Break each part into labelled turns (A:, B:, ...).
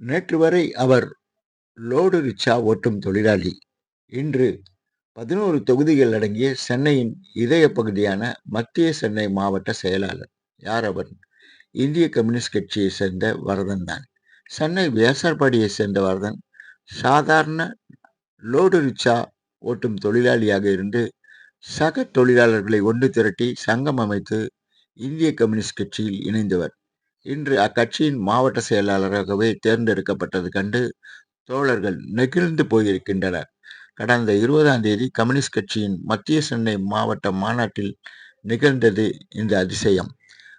A: நேற்று வரை அவர் load rickshaw ஓட்டும் தொழிலாளி. இன்று பதினோரு தொகுதிகள் அடங்கிய சென்னையின் இதய பகுதியான மத்திய சென்னை மாவட்ட செயலாளர். யார் அவர்? இந்திய கம்யூனிஸ்ட் கட்சியை சேர்ந்த வரதன் தான். சென்னை வியாசார்பாடியை சேர்ந்த வரதன் சாதாரண லோடு ரிக்ஷா ஓட்டும் தொழிலாளியாக இருந்து சக தொழிலாளர்களை ஒன்று திரட்டி சங்கம் அமைத்து இந்திய கம்யூனிஸ்ட் கட்சியில் இணைந்தவர். இன்று அக்கட்சியின் மாவட்ட செயலாளராகவே தேர்ந்தெடுக்கப்பட்டது கண்டு தோழர்கள் நெகிழ்ந்து போயிருக்கின்றனர். கடந்த இருபதாம் தேதி கம்யூனிஸ்ட் கட்சியின் மத்திய சென்னை மாவட்ட மாநாட்டில் நிகழ்ந்தது இந்த அதிசயம்.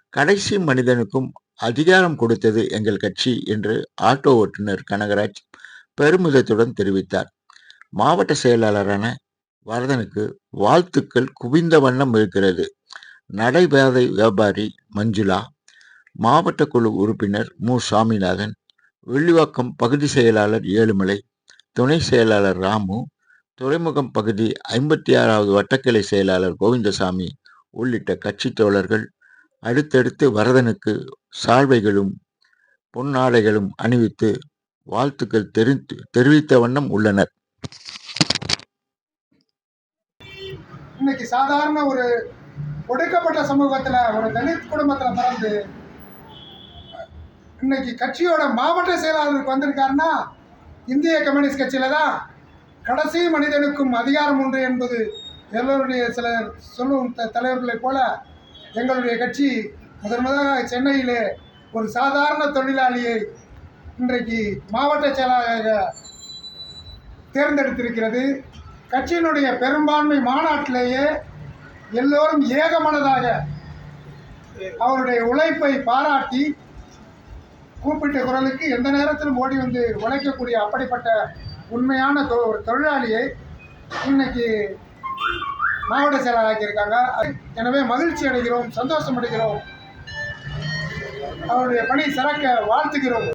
A: கடைசி மனிதனுக்கும் அதிகாரம் கொடுத்தது எங்கள் கட்சி என்று ஆட்டோ ஓட்டுநர் கனகராஜ் பெருமிதத்துடன் தெரிவித்தார். மாவட்ட செயலாளரான வரதனுக்கு வாழ்த்துக்கள் குவிந்த வண்ணம் இருக்கிறது. நடைபாதை வியாபாரி மஞ்சுளா மாவட்ட குழு உறுப்பினர் மு. சாமிநாதன் வெள்ளிவாக்கம் பகுதி செயலாளர் ஏழுமலை துணை செயலாளர் ராமு துறைமுகம் பகுதி ஐம்பத்தி ஆறாவது வட்டக்கிளை செயலாளர் கோவிந்தசாமி உள்ளிட்ட கட்சி தோழர்கள் அடுத்தடுத்து வரதனுக்கு சால்வைகளும் பொன்னாடைகளும் அணிவித்து வாழ்த்துக்கள் தெரி தெரிவித்த வண்ணம் உள்ளனர்.
B: இன்னைக்கு சாதாரண ஒரு ஒடுக்கப்பட்ட சமூகத்துல ஒரு தலித் குடும்பத்துல பிறந்து இன்னைக்கு கட்சியோட மாவட்ட செயலாளருக்கு வந்திருக்காருன்னா இந்திய கம்யூனிஸ்ட் கட்சியில் தான் கடைசி மனிதனுக்கும் அதிகாரம் உண்டு என்பது எல்லோருடைய சிலர் சொல்லும் த தலைவர்களைப் போல எங்களுடைய கட்சி முதன் முதலாக சென்னையிலே ஒரு சாதாரண தொழிலாளியை இன்றைக்கு மாவட்ட செயலாளராக தேர்ந்தெடுத்திருக்கிறது. கட்சியினுடைய பெரும்பான்மை மாநாட்டிலேயே எல்லோரும் ஏகமனதாக அவருடைய உழைப்பை பாராட்டி கூப்பிட்ட குரலுக்கு எந்த நேரத்திலும் ஓடி வந்து உழைக்கக்கூடிய அப்படிப்பட்ட உண்மையான தொ- ஒரு தொழிலாளியை இன்னைக்கு மாவட்ட செயலாளராக்கியிருக்காங்க எனவே மகிழ்ச்சி அடைகிறோம் சந்தோஷம் அடைகிறோம். அவருடைய பணி சிறக்க வாழ்த்துகிறோம்.